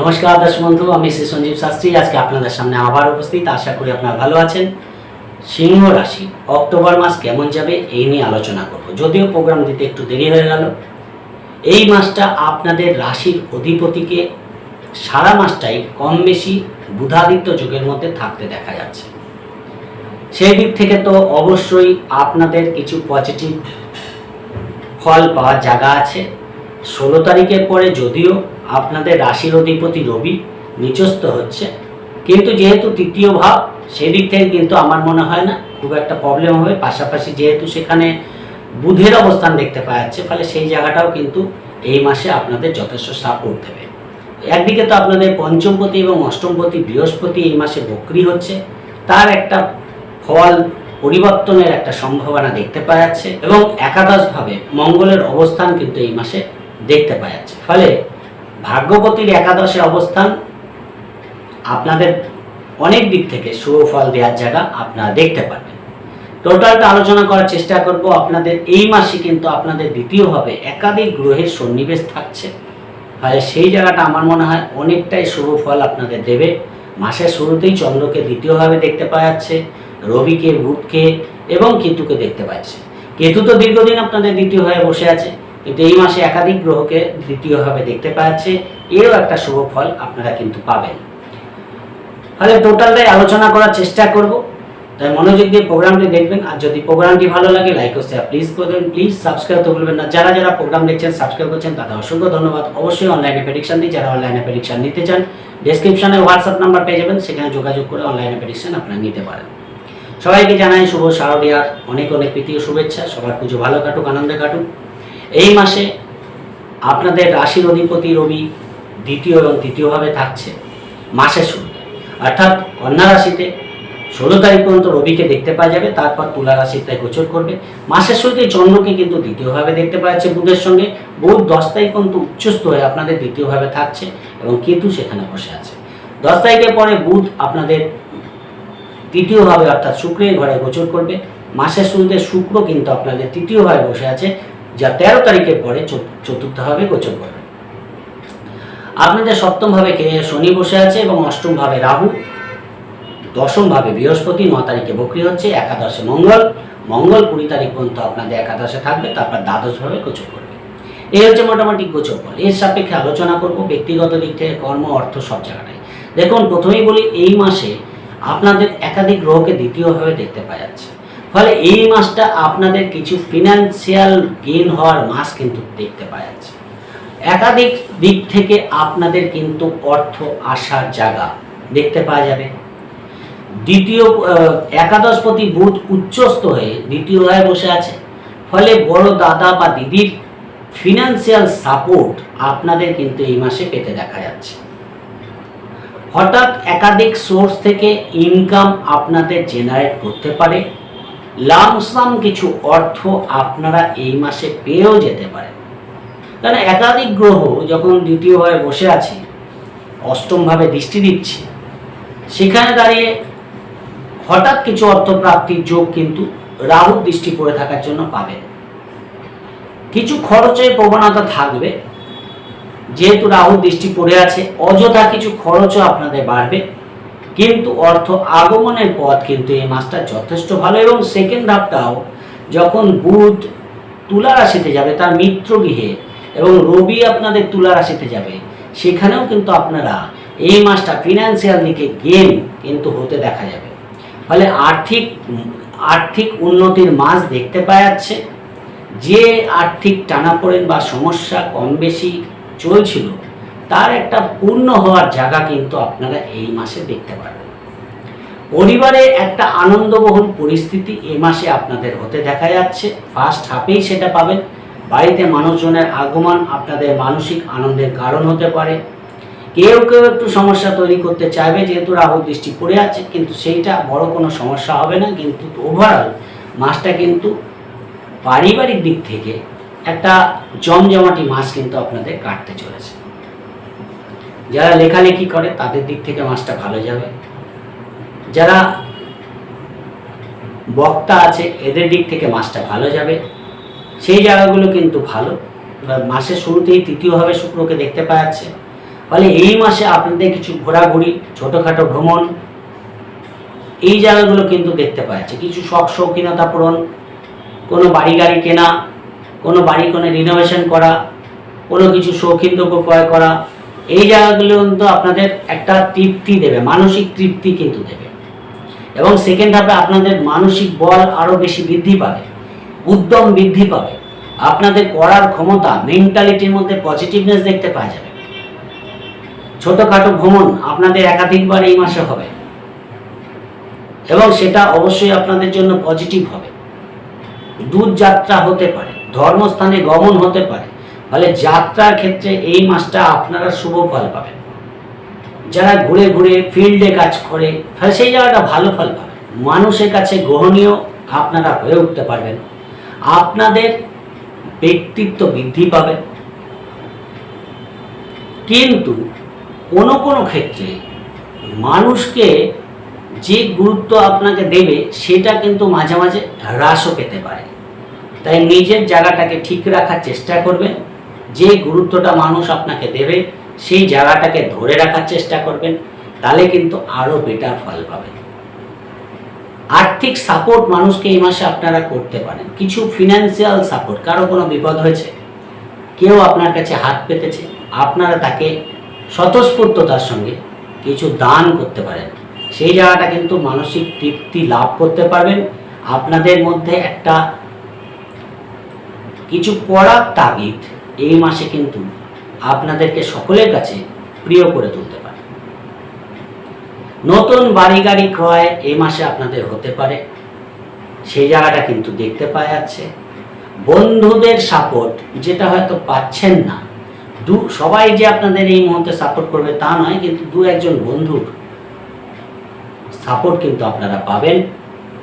নমস্কার দর্শক বন্ধু আমি শ্রী সঞ্জীব শাস্ত্রী। আজকে আপনাদের সামনে আবার উপস্থিত। আশা করি আপনারা ভালো আছেন। সিংহ রাশি, অক্টোবর মাস কেমন যাবে এই নিয়ে আলোচনা করব। যদিও প্রোগ্রাম দিতে একটু দেরি হয়ে গেল। এই মাসটা আপনাদের রাশির অধিপতিকে সারা মাসটাই কম বেশি বুধাদিত্য যুগের মধ্যে থাকতে দেখা যাচ্ছে। সেই দিক থেকে তো অবশ্যই আপনাদের কিছু পজিটিভ ফল পাওয়ার জায়গা আছে। ষোলো তারিখের পরে যদিও আপনাদের রাশির অধিপতি রবি নিচস্থ হচ্ছে। কিন্তু যেহেতু তৃতীয় ভাব, সেদিক থেকে কিন্তু আমার মনে হয় না, খুব একটা প্রবলেম হবে। পাশাপাশি যেহেতু সেখানে বুধের অবস্থান দেখতে পাওয়া যাচ্ছে, ফলে সেই জায়গাটাও কিন্তু এই মাসে আপনাদের যথেষ্ট সাপোর্ট দেবে। একদিকে তো আপনাদের পঞ্চমপতি এবং অষ্টমপতি বৃহস্পতি এই মাসে বক্রি হচ্ছে। তার একটা ফল পরিবর্তনের একটা সম্ভাবনা দেখতে পাওয়া যাচ্ছে এবং একাদশভাবে মঙ্গলের অবস্থান কিন্তু এই মাসে দেখতে পাওয়া যাচ্ছে। ফলে ভাগ্যপতির একাদশে অবস্থান আপনাদের অনেক দিক থেকে শুভ ফল দেওয়ার জায়গা আপনারা দেখতে পারবেন। টোটালটা আলোচনা করার চেষ্টা করব। আপনাদের এই মাসে কিন্তু আপনাদের দ্বিতীয়ভাবে একাধিক গ্রহের সন্নিবেশ থাকছে। ফলে সেই জায়গাটা আমার মনে হয় অনেকটাই শুভ ফল আপনাদের দেবে। মাসের শুরুতেই চন্দ্রকে দ্বিতীয়ভাবে দেখতে পাওয়া যাচ্ছে, রবিকে, বুধকে এবং কেতুকে দেখতে পাচ্ছে। কেতু তো দীর্ঘদিন আপনাদের দ্বিতীয় হয়ে বসে আছে। কিন্তু এই মাসে একাধিক গ্রহকে দ্বিতীয়ভাবে দেখতে পাচ্ছে। এরও একটা শুভ ফল আপনারা কিন্তু পাবেন। তাহলে টোটালটাই আলোচনা করার চেষ্টা করব। তাই মনোযোগ দিয়ে প্রোগ্রামটি দেখবেন। আর যদি প্রোগ্রামটি ভালো লাগে লাইক ও শেয়ার প্লিজ করবেন প্লিজ সাবস্ক্রাইব তো ভুলবেন না। যারা যারা প্রোগ্রাম দেখছেন সাবস্ক্রাইব করছেন, তাদের অসংখ্য ধন্যবাদ। অবশ্যই অনলাইনে প্রেডিকশন দিই যারা অনলাইনে প্রেডিকশন নিতে চান ডেসক্রিপশনে হোয়াটসঅ্যাপ নাম্বার পেয়ে যাবেন। সেখানে যোগাযোগ করে অনলাইনে প্রেডিকশন আপনারা নিতে পারেন। সবাইকে জানাই শুভ শারদীয়ার অনেক অনেক প্রীতি শুভেচ্ছা। সবার পুজো ভালো কাটুক, আনন্দে কাটুক। এই মাসে আপনাদের রাশির অধিপতি রবি দ্বিতীয় এবং তৃতীয়ভাবে থাকছে মাসের শুরুতে অর্থাৎ কন্যা রাশিতে ষোলো তারিখ পর্যন্ত রবিকে দেখতে পাওয়া যাবে, তারপর তুলা রাশিতে গোচর করবে। মাসের শুরুতে চন্দ্রকে কিন্তু দ্বিতীয়ভাবে দেখতে পাওয়া যাচ্ছে বুধের সঙ্গে। বুধ দশ তারিখ পর্যন্ত উচ্চস্থ হয়ে আপনাদের দ্বিতীয়ভাবে থাকছে এবং কেতু সেখানে বসে আছে। দশ তারিখের পরে বুধ আপনাদের তৃতীয়ভাবে অর্থাৎ শুক্রের ঘরে গোচর করবে। মাসের শুরুতে শুক্র কিন্তু আপনাদের তৃতীয়ভাবে বসে আছে। যা তেরো তারিখের পরে চত- চতুর্থভাবে গোচর করবে আপনাদের সপ্তমভাবে কে শনি বসে আছে এবং অষ্টমভাবে রাহু দশমভাবে বৃহস্পতি, ন তারিখে বকরি হচ্ছে, একাদশে মঙ্গল মঙ্গল কুড়ি তারিখ পর্যন্ত আপনাদের একাদশে থাকবে, তারপর দ্বাদশভাবে গোচর করবে। এই হচ্ছে মোটামুটি গোচর ফল। এর সাপেক্ষে আলোচনা করব ব্যক্তিগত দিক থেকে, কর্ম, অর্থ সব জায়গাটায়। দেখুন, প্রথমেই বলি, এই মাসে আপনাদের একাধিক গ্রহকে দ্বিতীয়ভাবে দেখতে পাওয়া যাচ্ছে। ফলে এই মাসটা আপনাদের কিছু ফিনান্সিয়াল গেইন হওয়ার মাস কিন্তু দেখতে পাওয়া যাচ্ছে। একাধিক দিক থেকে আপনাদের কিন্তু অর্থ আসার জায়গা দেখতে পাওয়া যাবে। দ্বিতীয় একাদশপতি বুধ উচ্চস্থ হয়ে দ্বিতীয় হয়ে বসে আছে। ফলে বড় দাদা বা দিদির ফিনান্সিয়াল সাপোর্ট আপনাদের কিন্তু এই মাসে পেতে দেখা যাচ্ছে। হঠাৎ একাধিক সোর্স থেকে ইনকাম আপনাদের জেনারেট করতে পারে। লামসাম কিছু অর্থ আপনারা এই মাসে পেয়েও যেতে পারেন। কারণ একাধিক গ্রহ যখন দ্বিতীয়ভাবে বসে আছে, অষ্টমভাবে দৃষ্টি দিচ্ছে, সেখানে দাঁড়িয়ে হঠাৎ কিছু অর্থ প্রাপ্তির যোগ কিন্তু রাহুর দৃষ্টি পড়ে থাকার জন্য পাবেন। কিছু খরচের প্রবণতা থাকবে, যেহেতু রাহুর দৃষ্টি পড়ে আছে, অযথা কিছু খরচও আপনাদের বাড়বে। কিন্তু অর্থ আগমনের পথ কিন্তু এই মাসটা যথেষ্ট ভালো এবং সেকেন্ড হাফটাও যখন বুধ তুলা রাশিতে যাবে, তার মিত্র গৃহে এবং রবি আপনাদের তুলা রাশিতে যাবে, সেখানেও কিন্তু আপনারা এই মাসটা ফিনান্সিয়াল দিকে গেম কিন্তু হতে দেখা যাবে। ফলে আর্থিক আর্থিক উন্নতির মাস দেখতে পাওয়া যাচ্ছে। যে আর্থিক টানাপোড়েন বা সমস্যা কম বেশি চলছিল তার একটা পূর্ণ হওয়ার জায়গা কিন্তু আপনারা এই মাসে দেখতে পারবেন। পরিবারে একটা আনন্দবহুল পরিস্থিতি এ মাসে আপনাদের হতে দেখা যাচ্ছে। ফার্স্ট হাফেই সেটা পাবেন। বাড়িতে মানুষজনের আগমন আপনাদের মানসিক আনন্দের কারণ হতে পারে। কেউ কেউ একটু সমস্যা তৈরি করতে চাইবে, যেহেতু রাহু দৃষ্টি পড়ে আছে, কিন্তু সেইটা বড় কোনো সমস্যা হবে না। কিন্তু ওভারঅল মাসটা কিন্তু পারিবারিক দিক থেকে একটা জমজমাটি মাস কিন্তু আপনাদের কাটতে চলেছে। যারা লেখালেখি করে, তাদের দিক থেকে মাসটা ভালো যাবে। যারা বক্তা আছে, এদের দিক থেকে মাসটা ভালো যাবে। সেই জায়গাগুলো কিন্তু ভালো। মাসের শুরুতেই তৃতীয়ভাবে শুক্রকে দেখতে পাওয়া যাচ্ছে। ফলে এই মাসে আপনাদের কিছু ঘোরাঘুরি, ছোটোখাটো ভ্রমণ, এই জায়গাগুলো কিন্তু দেখতে পাওয়া যাচ্ছে। কিছু শখ শৌখিনতা পূরণ, কোনো বাড়ি গাড়ি কেনা, কোনো বাড়ি কোনো রিনোভেশন করা, কোনো কিছু শৌখিন দ্রব্য ক্রয় করা এই জায়গাগুলো কিন্তু আপনাদের একটা তৃপ্তি দেবে, মানসিক তৃপ্তি কিন্তু দেবে। এবং সেকেন্ড হাফে আপনাদের মানসিক বল আরও বেশি বৃদ্ধি পাবে, উদ্যম বৃদ্ধি পাবে। আপনাদের করার ক্ষমতা মেন্টালিটির মধ্যে পজিটিভনেস দেখতে পাওয়া যাবে। ছোটোখাটো ভ্রমণ আপনাদের একাধিকবার এই মাসে হবে। এবং সেটা অবশ্যই আপনাদের জন্য পজিটিভ হবে। দূর যাত্রা হতে পারে, ধর্মস্থানে গমন হতে পারে। ফলে যাত্রার ক্ষেত্রে এই মাসটা আপনারা শুভ ফল পাবেন। যারা ঘুরে ঘুরে ফিল্ডে কাজ করে, তাহলে সেই জায়গাটা ভালো ফল পাবে মানুষের কাছে গ্রহণীয় আপনারা হয়ে উঠতে পারবেন। আপনাদের ব্যক্তিত্ব বৃদ্ধি পাবে। কিন্তু কোনো কোনো ক্ষেত্রে মানুষকে যে গুরুত্ব আপনাকে দেবে, সেটা কিন্তু মাঝে মাঝে হ্রাসও পেতে পারে। তাই নিজের জায়গাটাকে ঠিক রাখার চেষ্টা করবেন। যে গুরুত্বটা মানুষ আপনাকে দেবে, সেই জায়গাটাকে ধরে রাখার চেষ্টা করবেন, তাহলে কিন্তু আরও বেটার ফল পাবেন। আর্থিক সাপোর্ট মানুষকে এই মাসে আপনারা করতে পারেন। কিছু ফিনান্সিয়াল সাপোর্ট কারও কোনো বিপদ হয়েছে? কেউ আপনার কাছে হাত পেতেছে, আপনারা তাকে স্বতঃস্ফূর্ততার সঙ্গে কিছু দান করতে পারেন। সেই জায়গাটা কিন্তু মানসিক তৃপ্তি লাভ করতে পারবেন। আপনাদের মধ্যে একটা কিছু পড়ার তাগিদ এই মাসে কিন্তু আপনাদেরকে সকলের কাছে প্রিয় করে তুলতে পারে। নতুন বাড়ি গাড়ি ক্রয় এই মাসে আপনাদের হতে পারে। সেই জায়গাটা কিন্তু দেখতে পাওয়া যাচ্ছে। বন্ধুদের সাপোর্ট যেটা হয়তো পাচ্ছেন না, দু সবাই যে আপনাদের এই মুহূর্তে সাপোর্ট করবে তা নয়, কিন্তু দু একজন বন্ধুর সাপোর্ট কিন্তু আপনারা পাবেন।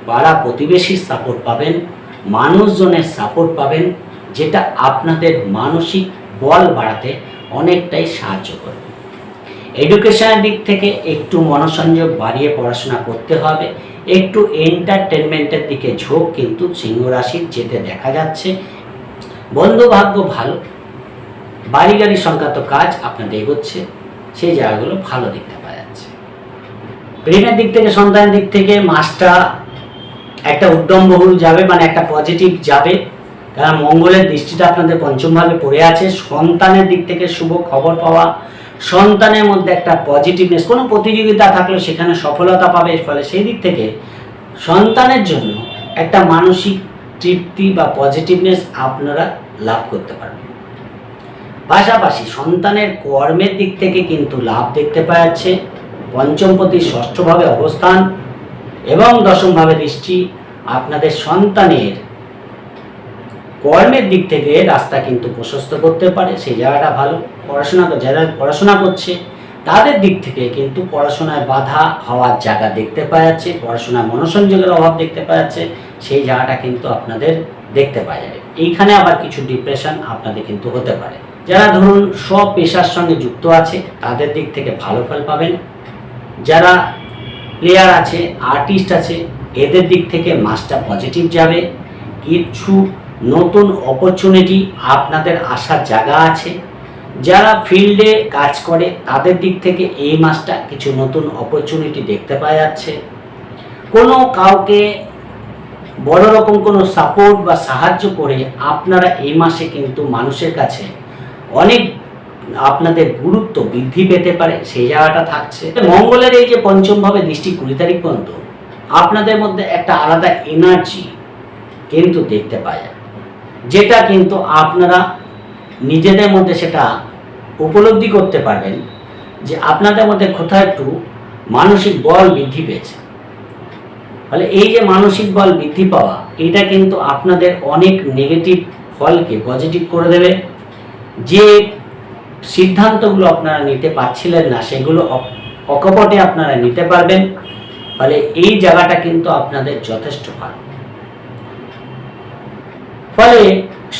পাড়া প্রতিবেশীর সাপোর্ট পাবেন। মানুষজনের সাপোর্ট পাবেন। যেটা আপনাদের মানসিক বল বাড়াতে অনেকটাই সাহায্য করবে। এডুকেশনের দিক থেকে একটু মনোসংযোগ বাড়িয়ে পড়াশোনা করতে হবে। একটু এন্টারটেনমেন্টের দিকে ঝোঁক কিন্তু সিংহ রাশির যেতে দেখা যাচ্ছে। বন্ধু ভাগ্য ভালো। বাড়ি গাড়ি সংক্রান্ত কাজ আপনাদের এগোচ্ছে। সেই জায়গাগুলো ভালো দেখতে পাওয়া যাচ্ছে। প্রেমের দিক থেকে, সন্তানের দিক থেকে মাসটা একটা উদ্যমবহুল যাবে মানে একটা পজিটিভ যাবে। কারণ মঙ্গলের দৃষ্টিটা আপনাদের পঞ্চমভাবে পড়ে আছে। সন্তানের দিক থেকে শুভ খবর পাওয়া, সন্তানের মধ্যে একটা পজিটিভনেস কোনো প্রতিযোগিতা থাকলে সেখানে সফলতা পাবে ফলে সেই দিক থেকে সন্তানের জন্য একটা মানসিক তৃপ্তি বা পজিটিভনেস আপনারা লাভ করতে পারবেন। পাশাপাশি সন্তানের কর্মের দিক থেকে কিন্তু লাভ দেখতে পাওয়া যাচ্ছে। পঞ্চমপতি ষষ্ঠভাবে অবস্থান এবং দশমভাবে দৃষ্টি। আপনাদের সন্তানের কর্মের দিক থেকে রাস্তা কিন্তু প্রশস্ত করতে পারে, সেই জায়গাটা ভালো। পড়াশোনা যারা পড়াশোনা করছে, তাদের দিক থেকে কিন্তু পড়াশোনায় বাধা হওয়ার জায়গা দেখতে পাওয়া যাচ্ছে, পড়াশোনায় মনোসংযোগের অভাব দেখতে পাওয়া যাচ্ছে, সেই জায়গাটা কিন্তু আপনাদের দেখতে পাওয়া যাবে। এইখানে আবার কিছু ডিপ্রেশন আপনাদের কিন্তু হতে পারে। যারা ধরুন সব পেশার সঙ্গে যুক্ত আছে, তাদের দিক থেকে ভালো ফল পাবেন। যারা প্লেয়ার আছে আর্টিস্ট আছে, এদের দিক থেকে মাসটা পজিটিভ যাবে। কিছু নতুন অপরচুনিটি আপনাদের আসার জায়গা আছে। যারা ফিল্ডে কাজ করে, তাদের দিক থেকে এই মাসটা কিছু নতুন অপরচুনিটি দেখতে পাওয়া যাচ্ছে। কোনো কাউকে বড় রকম কোনো সাপোর্ট বা সাহায্য করে আপনারা এই মাসে কিন্তু মানুষের কাছে অনেক আপনাদের গুরুত্ব বৃদ্ধি পেতে পারে, সেই জায়গাটা থাকছে। মঙ্গলের এই যে পঞ্চমভাবে দৃষ্টি কুড়ি তারিখ পর্যন্ত আপনাদের মধ্যে একটা আলাদা এনার্জি কিন্তু দেখতে পাওয়া যায়। যেটা কিন্তু আপনারা নিজেদের মধ্যে সেটা উপলব্ধি করতে পারবেন যে আপনাদের মধ্যে কোথাও একটু মানসিক বল বৃদ্ধি পেয়েছে। ফলে এই যে মানসিক বল বৃদ্ধি পাওয়া, এটা কিন্তু আপনাদের অনেক নেগেটিভ ফলকে পজিটিভ করে দেবে। যে সিদ্ধান্তগুলো আপনারা নিতে পারছিলেন না, সেগুলো অকপটে আপনারা নিতে পারবেন। ফলে এই জায়গাটা কিন্তু আপনাদের যথেষ্ট ভালো। ফলে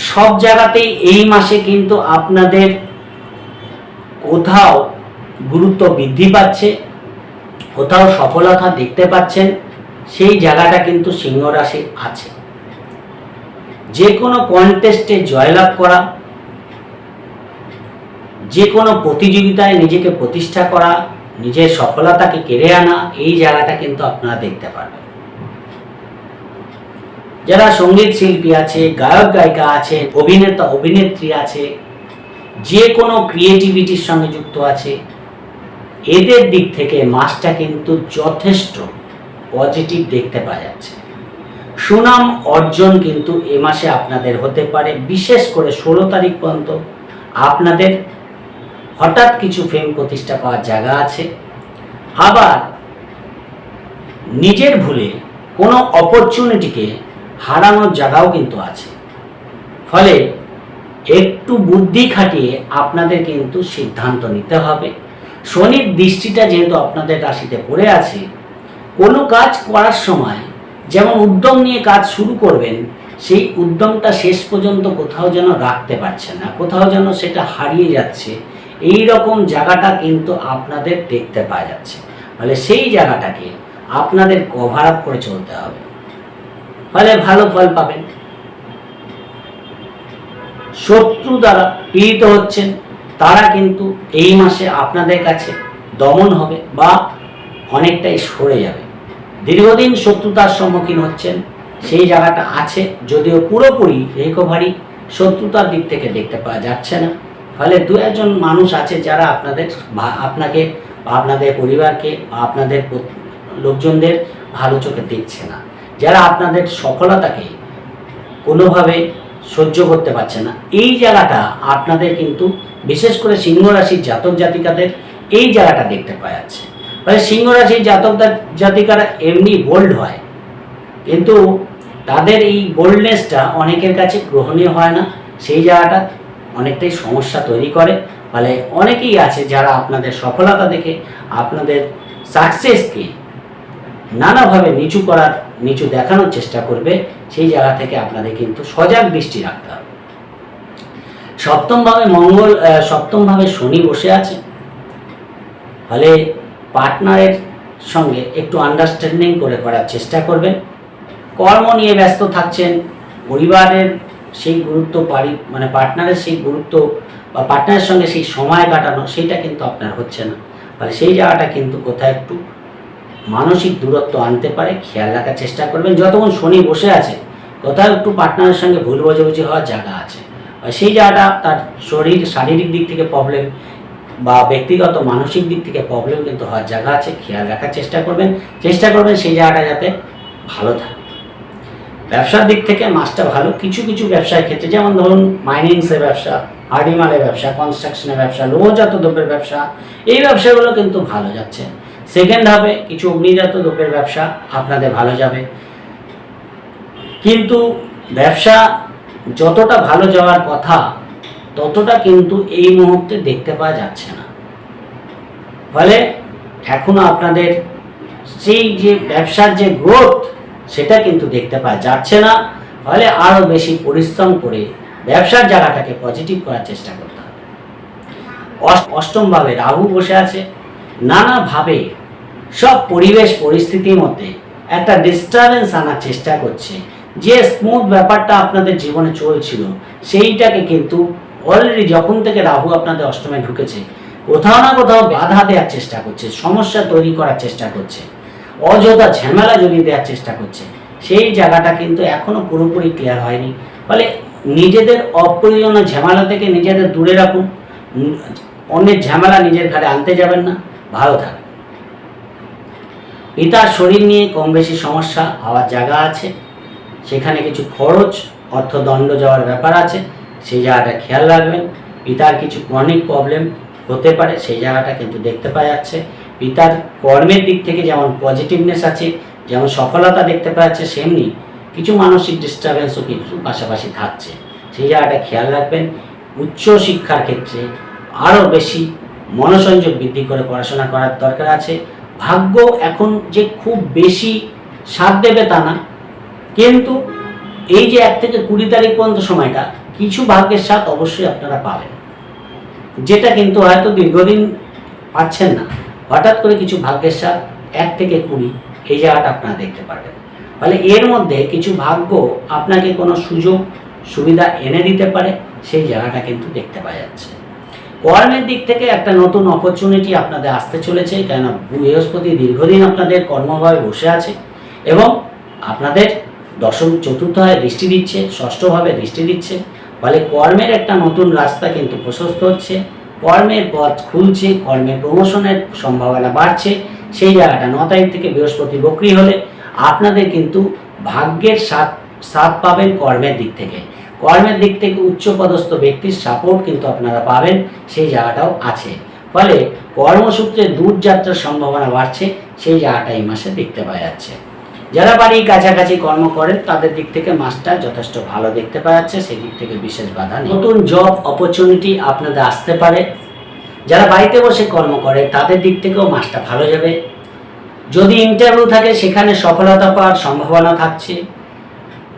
সব জায়গাতেই এই মাসে কিন্তু আপনাদের কোথাও গুরুত্ব বৃদ্ধি পাচ্ছে, কোথাও সফলতা দেখতে পাচ্ছেন, সেই জায়গাটা কিন্তু সিংহ রাশির আছে। যে কোনো কন্টেস্টে জয়লাভ করা যে কোনো প্রতিযোগিতায় নিজেকে প্রতিষ্ঠা করা, নিজের সফলতাকে কেড়ে আনা, এই জায়গাটা কিন্তু আপনারা দেখতে পারবেন। যারা সংগীত শিল্পী আছে, গায়ক, গায়িকা আছে, অভিনেতা, অভিনেত্রী আছে, যে কোনো ক্রিয়েটিভিটির সঙ্গে যুক্ত আছে, এদের দিক থেকে মাসটা কিন্তু যথেষ্ট পজিটিভ দেখতে পাওয়া যাচ্ছে। সুনাম অর্জন কিন্তু এ মাসে আপনাদের হতে পারে, বিশেষ করে ষোলো তারিখ পর্যন্ত আপনাদের হঠাৎ কিছু ফেম প্রতিষ্ঠা পাওয়ার জায়গা আছে। আবার নিজের ভুলে কোনো অপরচুনিটিকে হারানোর জায়গাও কিন্তু আছে। ফলে একটু বুদ্ধি খাটিয়ে আপনাদের কিন্তু সিদ্ধান্ত নিতে হবে। শনির দৃষ্টিটা যেহেতু আপনাদের রাশিতে পড়ে আছে, কোনো কাজ করার সময় যেমন উদ্যম নিয়ে কাজ শুরু করবেন, সেই উদ্যমটা শেষ পর্যন্ত কোথাও যেন রাখতে পারছেন না, কোথাও যেন সেটা হারিয়ে যাচ্ছে। এই রকম জায়গাটা কিন্তু আপনাদের দেখতে পাওয়া যাচ্ছে। ফলে সেই জায়গাটাকে আপনাদের কভার আপ করে চলতে হবে। ফলে ভালো ফল পাবেন। শত্রু দ্বারা পীড়িত হচ্ছেন, তারা কিন্তু এই মাসে আপনাদের কাছে দমন হবে বা অনেকটাই সরে যাবে। দীর্ঘদিন শত্রুতার সম্মুখীন হচ্ছেন, সেই জায়গাটা আছে, যদিও পুরোপুরি রিকভারি শত্রুতার দিক থেকে দেখতে পাওয়া যাচ্ছে না। ফলে দু একজন মানুষ আছে যারা আপনাদের আপনাকে আপনাদের পরিবারকে আপনাদের লোকজনদের ভালো চোখে দেখছে না। যারা আপনাদের সফলতাকে কোনোভাবে সহ্য করতে পারছে না, এই জায়গাটা আপনাদের কিন্তু বিশেষ করে সিংহ রাশির জাতক জাতিকাদের এই জায়গাটা দেখতে পাওয়া যাচ্ছে। ফলে সিংহ রাশির জাতক জাতিকারা এমনি বোল্ড হয়, কিন্তু তাদের এই বোল্ডনেসটা অনেকের কাছে গ্রহণীয় হয় না, সেই জায়গাটা অনেকটাই সমস্যা তৈরি করে। ফলে অনেকেই আছে যারা আপনাদের সফলতা দেখে আপনাদের সাকসেসকে নানাভাবে নিচু করার নিচু দেখানোর চেষ্টা করবে, সেই জায়গা থেকে আপনাদের কিন্তু সজাগ দৃষ্টি রাখতে হবে। সপ্তমভাবে মঙ্গল সপ্তমভাবে শনি বসে আছে। ফলে পার্টনারের সঙ্গে একটু আন্ডারস্ট্যান্ডিং করে করার চেষ্টা করবেন। কর্ম নিয়ে ব্যস্ত থাকছেন, পরিবারের সেই গুরুত্ব পারি মানে পার্টনারের সেই গুরুত্ব বা পার্টনারের সঙ্গে সেই সময় কাটানো সেইটা কিন্তু আপনার হচ্ছে না। ফলে সেই জায়গাটা কিন্তু কোথায় একটু মানসিক দূরত্ব আনতে পারে, খেয়াল রাখার চেষ্টা করবেন। যতক্ষণ শনি বসে আছে, কোথাও একটু পার্টনারের সঙ্গে ভুল বোঝাবুঝি হওয়ার জায়গা আছে। আর সেই জায়গাটা তার শরীর, শারীরিক দিক থেকে প্রবলেম বা ব্যক্তিগত মানসিক দিক থেকে প্রবলেম কিন্তু হওয়ার জায়গা আছে, খেয়াল রাখার চেষ্টা করবেন। চেষ্টা করবেন সেই জায়গাটা যাতে ভালো থাকে। ব্যবসার দিক থেকে মাসটা ভালো। কিছু কিছু ব্যবসার ক্ষেত্রে যেমন ধরুন মাইনিংসের ব্যবসা হার্ডিমালের ব্যবসা কনস্ট্রাকশনের ব্যবসা, লোহজাত দ্রব্যের ব্যবসা, এই ব্যবসাগুলো কিন্তু ভালো যাচ্ছে। সেকেন্ড হবে কিছু অগ্নিজাত দ্রব্যের ব্যবসা আপনাদের ভালো যাবে। কিন্তু ব্যবসা যতটা ভালো যাওয়ার কথা, ততটা কিন্তু এই মুহূর্তে দেখতে পাওয়া যাচ্ছে না। ফলে এখনও আপনাদের সেই যে ব্যবসার যে গ্রোথ সেটা কিন্তু দেখতে পাওয়া যাচ্ছে না। ফলে আরও বেশি পরিশ্রম করে ব্যবসার জায়গাটাকে পজিটিভ করার চেষ্টা করতে হবে। অষ্ট- অষ্টমভাবে রাহু বসে আছে। নানাভাবে সব পরিবেশ পরিস্থিতির মধ্যে একটা ডিস্টারবেন্স আনার চেষ্টা করছে। যে স্মুথ ব্যাপারটা আপনাদের জীবনে চলছিল, সেইটাকে কিন্তু অলরেডি যখন থেকে রাহু আপনাদের অষ্টমে ঢুকেছে, কোথাও না কোথাও বাধা দেওয়ার চেষ্টা করছে, সমস্যা তৈরি করার চেষ্টা করছে, অযথা ঝামেলা জড়িয়ে দেওয়ার চেষ্টা করছে। সেই জায়গাটা কিন্তু এখনও পুরোপুরি ক্লিয়ার হয়নি। ফলে নিজেদের অপ্রয়োজনীয় ঝামেলা থেকে নিজেদের দূরে রাখুন। অন্যের ঝামেলা নিজের ঘাড়ে আনতে যাবেন না। ভালো থাকবেন পিতার শরীর নিয়ে কম বেশি সমস্যা হওয়ার জায়গা আছে। সেখানে কিছু খরচ অর্থদণ্ড যাওয়ার ব্যাপার আছে, সেই জায়গাটা খেয়াল রাখবেন। পিতার কিছু ক্রনিক প্রবলেম হতে পারে, সেই জায়গাটা কিন্তু দেখতে পাওয়া যাচ্ছে। পিতার কর্মের দিক থেকে যেমন পজিটিভনেস আছে, যেমন সফলতা দেখতে পাওয়া যাচ্ছে, সেমনি কিছু মানসিক ডিস্টারবেন্সও কিন্তু পাশাপাশি থাকছে। সেই জায়গাটা খেয়াল রাখবেন। উচ্চ শিক্ষার ক্ষেত্রে আরও বেশি মনোসংযোগ বৃদ্ধি করে পড়াশোনা করার দরকার আছে। ভাগ্য এখন যে খুব বেশি সাথ দেবে তা না। কিন্তু এই যে এক থেকে কুড়ি তারিখ পর্যন্ত সময়টা, কিছু ভাগ্যের সাথ অবশ্যই আপনারা পাবেন। যেটা কিন্তু হয়তো দীর্ঘদিন পাচ্ছেন না। হঠাৎ করে কিছু ভাগ্যের সাথ এক থেকে কুড়ি, এই জায়গাটা আপনারা দেখতে পারবেন। ফলে এর মধ্যে কিছু ভাগ্য আপনাকে কোনো সুযোগ, সুবিধা এনে দিতে পারে, সেই জায়গাটা কিন্তু দেখতে পাওয়া যাচ্ছে। কর্মের দিক থেকে একটা নতুন অপরচুনিটি আপনাদের আসতে চলেছে কেন বৃহস্পতি দীর্ঘদিন আপনাদের কর্মভাবে বসে আছে এবং আপনাদের দশম চতুর্থভাবে দৃষ্টি দিচ্ছে, ষষ্ঠভাবে দৃষ্টি দিচ্ছে। ফলে কর্মের একটা নতুন রাস্তা কিন্তু প্রশস্ত হচ্ছে। কর্মের পথ খুলছে, কর্মের প্রমোশনের সম্ভাবনা বাড়ছে। সেই জায়গাটা ন তারিখ থেকে বৃহস্পতি বকরি হলে আপনাদের কিন্তু ভাগ্যের সাথ সাথ পাবেন কর্মের দিক থেকে। কর্মের দিক থেকে উচ্চপদস্থ ব্যক্তির সাপোর্ট কিন্তু আপনারা পাবেন, সেই জায়গাটাও আছে। ফলে কর্মসূত্রে দূর যাত্রার সম্ভাবনা বাড়ছে, সেই জায়গাটা এই মাসে দেখতে পাওয়া যাচ্ছে। যারা বাড়ির কাছাকাছি কর্ম করেন, তাদের দিক থেকে মাসটা যথেষ্ট ভালো দেখতে পাওয়া যাচ্ছে, সেই দিক থেকে বিশেষ বাধা নেই। নতুন জব অপরচুনিটি আপনাদের আসতে পারে। যারা বাড়িতে বসে কর্ম করে, তাদের দিক থেকেও মাসটা ভালো যাবে। যদি ইন্টারভিউ থাকে, সেখানে সফলতা পাওয়ার সম্ভাবনা থাকছে।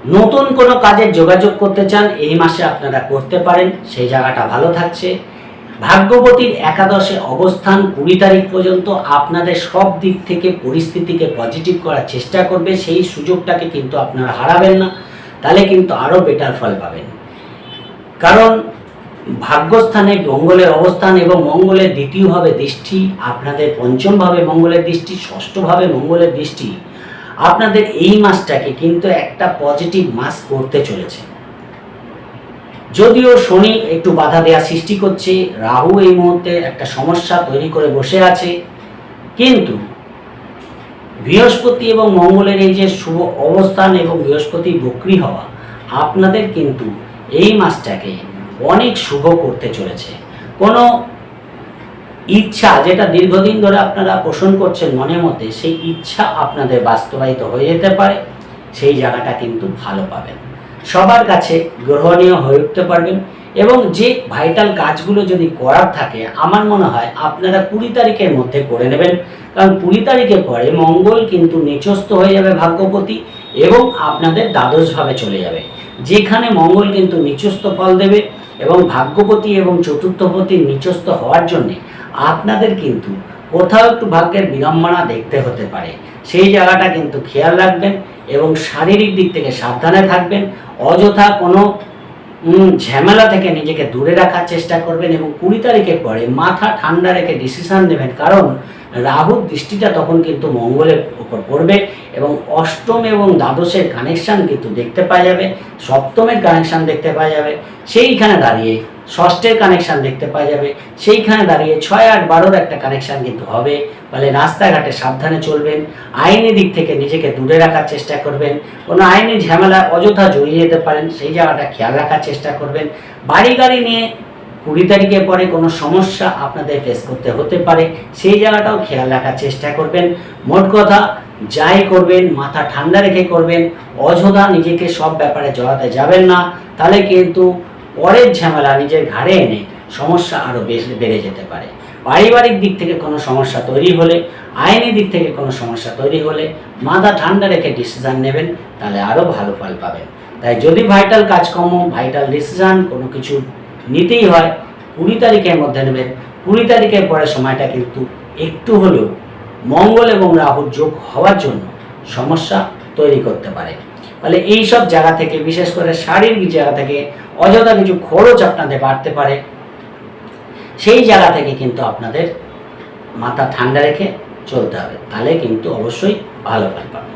নতুন কোনো কাজে যোগাযোগ করতে চান, এই মাসে আপনারা করতে পারেন। সেই জায়গাটা ভালো থাকছে। ভাগ্যবতীর একাদশে অবস্থান কুড়ি তারিখ পর্যন্ত আপনাদের সব দিক থেকে পরিস্থিতিকে পজিটিভ করার চেষ্টা করবে। সেই সুযোগটাকে কিন্তু আপনারা হারাবেন না। তাহলে কিন্তু আরও বেটার ফল পাবেন। কারণ ভাগ্যস্থানে মঙ্গলের অবস্থান এবং মঙ্গলের দ্বিতীয়ভাবে দৃষ্টি, আপনাদের পঞ্চমভাবে মঙ্গলের দৃষ্টি, ষষ্ঠভাবে মঙ্গলের দৃষ্টি আপনাদের এই মাসটাকে কিন্তু একটা পজিটিভ মাস করতে চলেছে। যদিও শনি একটু বাধা দেওয়া সৃষ্টি করছে, রাহু এই মুহূর্তে একটা সমস্যা তৈরি করে বসে আছে, কিন্তু বৃহস্পতি এবং মঙ্গলের এই যে শুভ অবস্থান এবং বৃহস্পতি বক্রি হওয়া, আপনাদের কিন্তু এই মাসটাকে অনেক শুভ করতে চলেছে। কোনো ইচ্ছা যেটা দীর্ঘদিন ধরে আপনারা পোষণ করছেন মনের মধ্যে, সেই ইচ্ছা আপনাদের বাস্তবায়িত হয়ে যেতে পারে, সেই জায়গাটা কিন্তু ভালো পাবেন। সবার কাছে গ্রহণীয় হয়ে উঠতে পারবেন এবং যে ভাইটাল কাজগুলো যদি করার থাকে, আমার মনে হয় আপনারা কুড়ি তারিখের মধ্যে করে নেবেন। কারণ কুড়ি তারিখের পরে মঙ্গল কিন্তু নিচস্থ হয়ে যাবে ভাগ্যপতি এবং আপনাদের দ্বাদশভাবে চলে যাবে। যেখানে মঙ্গল কিন্তু নিচস্থ ফল দেবে এবং ভাগ্যপতি এবং চতুর্থপতির নিচস্থ হওয়ার জন্যে আপনাদের কিন্তু কোথাও একটু ভাগ্যের বিড়ম্বনা দেখতে হতে পারে। সেই জায়গাটা কিন্তু খেয়াল রাখবেন এবং শারীরিক দিক থেকে সাবধানে থাকবেন। অযথা কোনো ঝামেলা থেকে নিজেকে দূরে রাখার চেষ্টা করবেন এবং কুড়ি তারিখের পরে মাথা ঠান্ডা রেখে ডিসিশান নেবেন। কারণ রাহুর দৃষ্টিটা তখন কিন্তু মঙ্গলের উপর পড়বে এবং অষ্টম এবং দ্বাদশের কানেকশান কিন্তু দেখতে পাওয়া যাবে, সপ্তমের কানেকশান দেখতে পাওয়া যাবে। সেইখানে দাঁড়িয়ে ষষ্ঠের কানেকশান দেখতে পাওয়া যাবে। সেইখানে দাঁড়িয়ে ছয় আট বারোর একটা কানেকশান কিন্তু হবে। ফলে রাস্তাঘাটে সাবধানে চলবেন, আইনি দিক থেকে নিজেকে দূরে রাখার চেষ্টা করবেন, কোনো আইনি ঝামেলা অযথা জড়িয়ে যেতে পারেন, সেই জায়গাটা খেয়াল রাখার চেষ্টা করবেন। বাড়ি গাড়ি নিয়ে কুড়ি তারিখের পরে কোনো সমস্যা আপনাদের ফেস করতে হতে পারে, সেই জায়গাটাও খেয়াল রাখার চেষ্টা করবেন। মোট কথা, যাই করবেন, মাথা ঠান্ডা রেখে করবেন, অযথা নিজেকে সব ব্যাপারে জড়াতে যাবেন না। তাহলে কিন্তু পরের ঝামেলা নিজের ঘাড়ে এনে সমস্যা আরও বেশি বেড়ে যেতে পারে। পারিবারিক দিক থেকে কোনো সমস্যা তৈরি হলে, আইনি দিক থেকে কোনো সমস্যা তৈরি হলে মাথা ঠান্ডা রেখে ডিসিশান নেবেন, তাহলে আরও ভালো ফল পাবেন। তাই যদি ভাইটাল কাজকর্ম ভাইটাল ডিসিশান কোনো কিছু নিতেই হয়, কুড়ি তারিখের মধ্যে নেবেন। কুড়ি তারিখের পরে সময়টা কিন্তু একটু হলেও মঙ্গল এবং রাহুর যোগ হওয়ার জন্য সমস্যা তৈরি করতে পারে। ফলে এইসব জায়গা থেকে, বিশেষ করে শারীরিক জায়গা থেকে অযথা কিছু খরচ আপনাদের বাড়তে পারে। সেই জায়গা থেকে কিন্তু আপনাদের মাথা ঠান্ডা রেখে চলতে হবে। তাহলে কিন্তু অবশ্যই ভালো ফল পাবেন।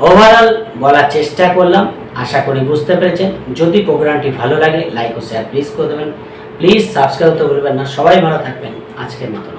ওভারঅল বলার চেষ্টা করলাম। আশা করি বুঝতে পেরেছেন। যদি প্রোগ্রামটি ভালো লাগে লাইক ও শেয়ার প্লিজ করে দেবেন। প্লিজ সাবস্ক্রাইব তো ভুলবেন না। সবাই ভালো থাকবেন। আজকের মতো